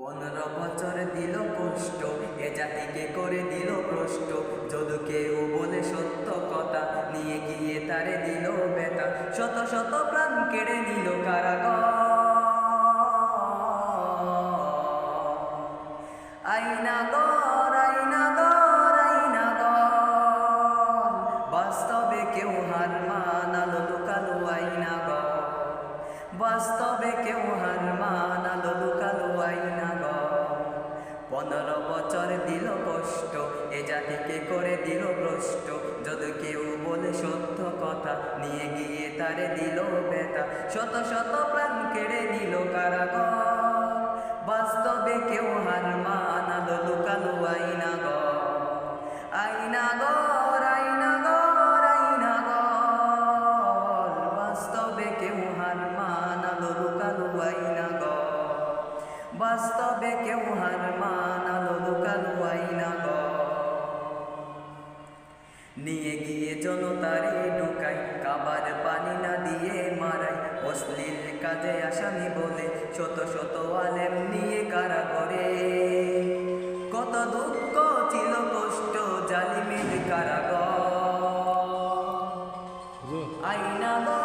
পনেরো বছর দিল কষ্ট, এ জাতিকে করে দিল প্রষ্ট যদি কেউ বলে সত্য কথা, নিয়ে গিয়ে তারে দিল বেতা শত শত প্রাণ কেড়ে নিল কারাগার। পনেরো দিল কষ্ট, এ জাতিকে করে দিল ভ্রষ্ট। যদি কেউ বলে সত্য কথা, নিয়ে গিয়ে তারে দিল বেতা শত শত প্রাণ কেড়ে নিল কারাগর। বাস্তবে কেউ হার মানালো, লুকালো আইনাগর আইনাগর আইনাগর আইনাগর বাস্তবে কেউ হার মানালো বাস্তবে কেউ হার মানালো লুকালো আইনাগর নিয়ে গিয়ে জনতারে ঢুকাই কাবার পানি না দিয়ে মারাই। অশ্লীল কাজে আসামি বলে শত শত আলেম নিয়ে কারা করে কত দুঃখ ছিল কষ্ট জালিমের কারাগর। আইনাগর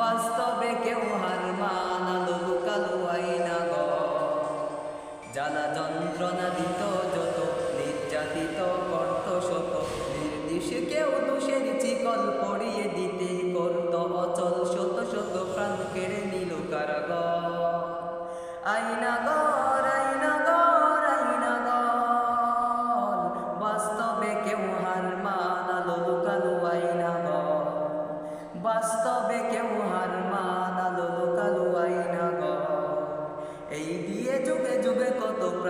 বাস্তবে কেউ হার মানালো, লুকালো গ। জ্বালা যন্ত্রণা দিত যত, নির্যাতিত করত শত। নির্দিষ্ট কেউ দোষের চিকল পড়িয়ে দিতে করত অচল শত শত প্রাণ কেড়ে নিল কারাগ আইনাগর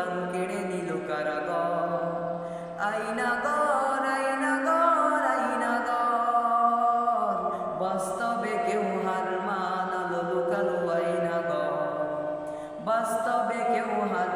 প্রাণ কেড়ে নিল কারাগর। আইনাগর আইনা গর বাস্তবে কেউ হার মানালো লুকালো আইনাগর বাস্তবে কেউ হার